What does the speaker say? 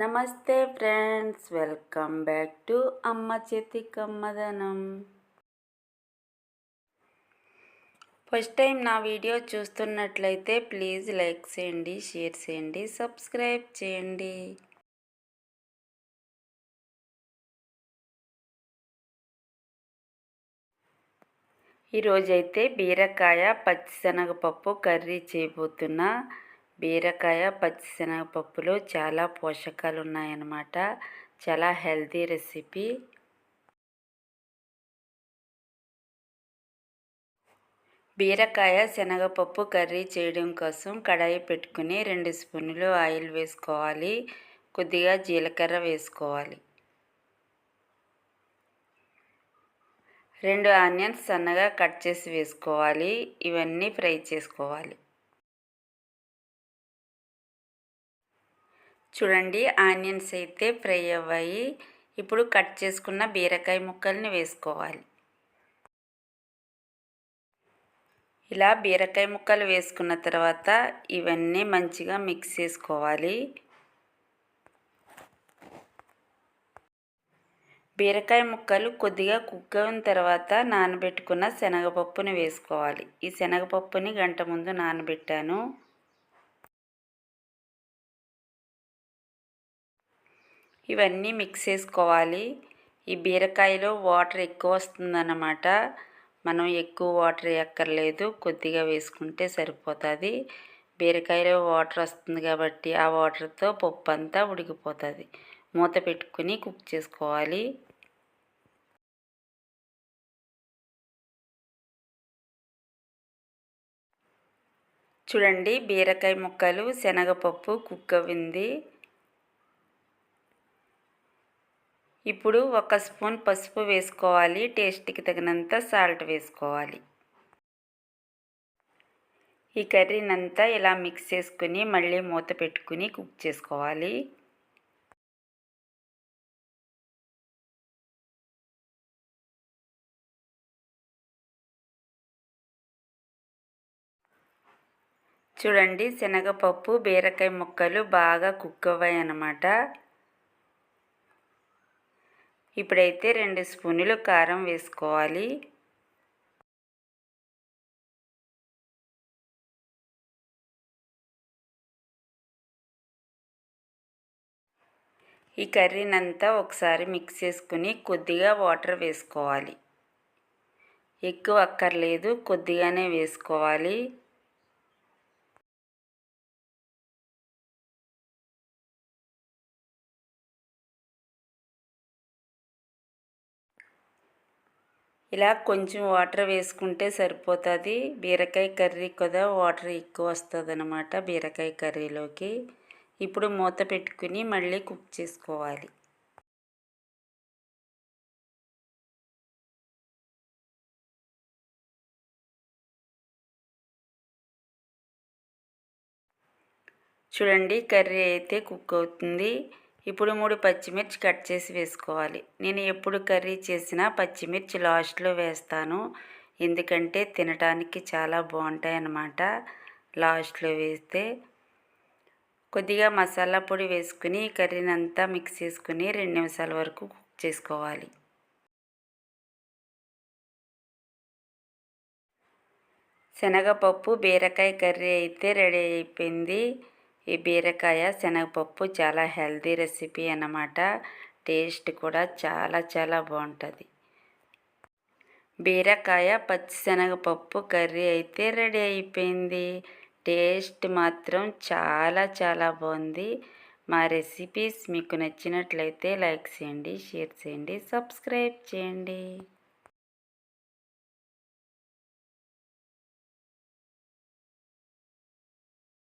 నమస్తే friends welcome back to అమ్మ చేతి కమ్మదనం ఫస్ట్ టైం నా వీడియో చూస్తున్నట్లయితే ప్లీజ్ లైక్ చేయండి షేర్ చేయండి సబ్స్క్రైబ్ చేయండి. ఈరోజైతే బీరకాయ పచ్చిశనగపప్పు కర్రీ చేయబోతున్నా. బీరకాయ పచ్చిశనగపప్పులో చాలా పోషకాలు ఉన్నాయన్నమాట చాలా హెల్తీ రెసిపీ. బీరకాయ శనగపప్పు కర్రీ చేయడం కోసం కడాయి పెట్టుకుని రెండు స్పూన్లు ఆయిల్ వేసుకోవాలి. కొద్దిగా జీలకర్ర వేసుకోవాలి. రెండు ఆనియన్స్ సన్నగా కట్ చేసి వేసుకోవాలి. ఇవన్నీ ఫ్రై చేసుకోవాలి. చూడండి ఆనియన్స్ అయితే ఫ్రై అవ్వాయి. ఇప్పుడు కట్ చేసుకున్న బీరకాయ ముక్కల్ని వేసుకోవాలి. ఇలా బీరకాయ ముక్కలు వేసుకున్న తర్వాత ఇవన్నీ మంచిగా మిక్స్ చేసుకోవాలి. బీరకాయ ముక్కలు కొద్దిగా కుక్ అయిన తర్వాత నానబెట్టుకున్న శనగపప్పుని వేసుకోవాలి. ఈ శనగపప్పుని గంట ముందు నానబెట్టాను. ఇవన్నీ మిక్స్ చేసుకోవాలి. ఈ బీరకాయలో వాటర్ ఎక్కువ వస్తుందన్నమాట. మనం ఎక్కువ వాటర్ ఎక్కర్లేదు కొద్దిగా వేసుకుంటే సరిపోతుంది. బీరకాయలో వాటర్ వస్తుంది కాబట్టి ఆ వాటర్తో పప్పు అంతా ఉడికిపోతుంది. మూత పెట్టుకుని కుక్ చేసుకోవాలి. చూడండి బీరకాయ ముక్కలు శనగపప్పు కుక్ అవ్వింది. ఇప్పుడు ఒక స్పూన్ పసుపు వేసుకోవాలి టేస్ట్కి తగినంత సాల్ట్ వేసుకోవాలి. ఈ కర్రీనంతా ఇలా మిక్స్ చేసుకుని మళ్ళీ మూత పెట్టుకుని కుక్ చేసుకోవాలి. చూడండి శనగపప్పు బీరకాయ ముక్కలు బాగా కుక్ అవ్వాయి అన్నమాట ఇప్పుడైతే రెండు స్పూన్లు కారం వేసుకోవాలి. ఈ కర్రీనంతా ఒకసారి మిక్స్ చేసుకుని కొద్దిగా వాటర్ వేసుకోవాలి. ఎక్కువ అక్కర్లేదు కొద్దిగానే వేసుకోవాలి. ఇలా కొంచెం వాటర్ వేసుకుంటే సరిపోతుంది. బీరకాయ కర్రీ కదా వాటర్ ఎక్కువ వస్తుంది అనమాట బీరకాయ కర్రీలోకి. ఇప్పుడు మూత పెట్టుకుని మళ్ళీ కుక్ చేసుకోవాలి. చూడండి కర్రీ అయితే కుక్ అవుతుంది. ఇప్పుడు మూడు పచ్చిమిర్చి కట్ చేసి వేసుకోవాలి. నేను ఎప్పుడు కర్రీ చేసినా పచ్చిమిర్చి లాస్ట్లో వేస్తాను. ఎందుకంటే తినడానికి చాలా బాగుంటాయి అన్నమాట లాస్ట్లో వేస్తే కొద్దిగా మసాలా పొడి వేసుకుని కర్రీని అంతా మిక్స్ చేసుకుని రెండు నిమిషాల వరకు కుక్ చేసుకోవాలి. శనగపప్పు బీరకాయ కర్రీ అయితే రెడీ అయిపోయింది. ఈ బీరకాయ శనగపప్పు చాలా హెల్తీ రెసిపీ అన్నమాట. టేస్ట్ కూడా చాలా చాలా బాగుంటుంది. బీరకాయ పచ్చిశనగపప్పు కర్రీ అయితే రెడీ అయిపోయింది. టేస్ట్ మాత్రం చాలా చాలా బాగుంది. మా రెసిపీస్ మీకు నచ్చినట్లయితే లైక్ చేయండి షేర్ చేయండి సబ్స్క్రైబ్ చేయండి.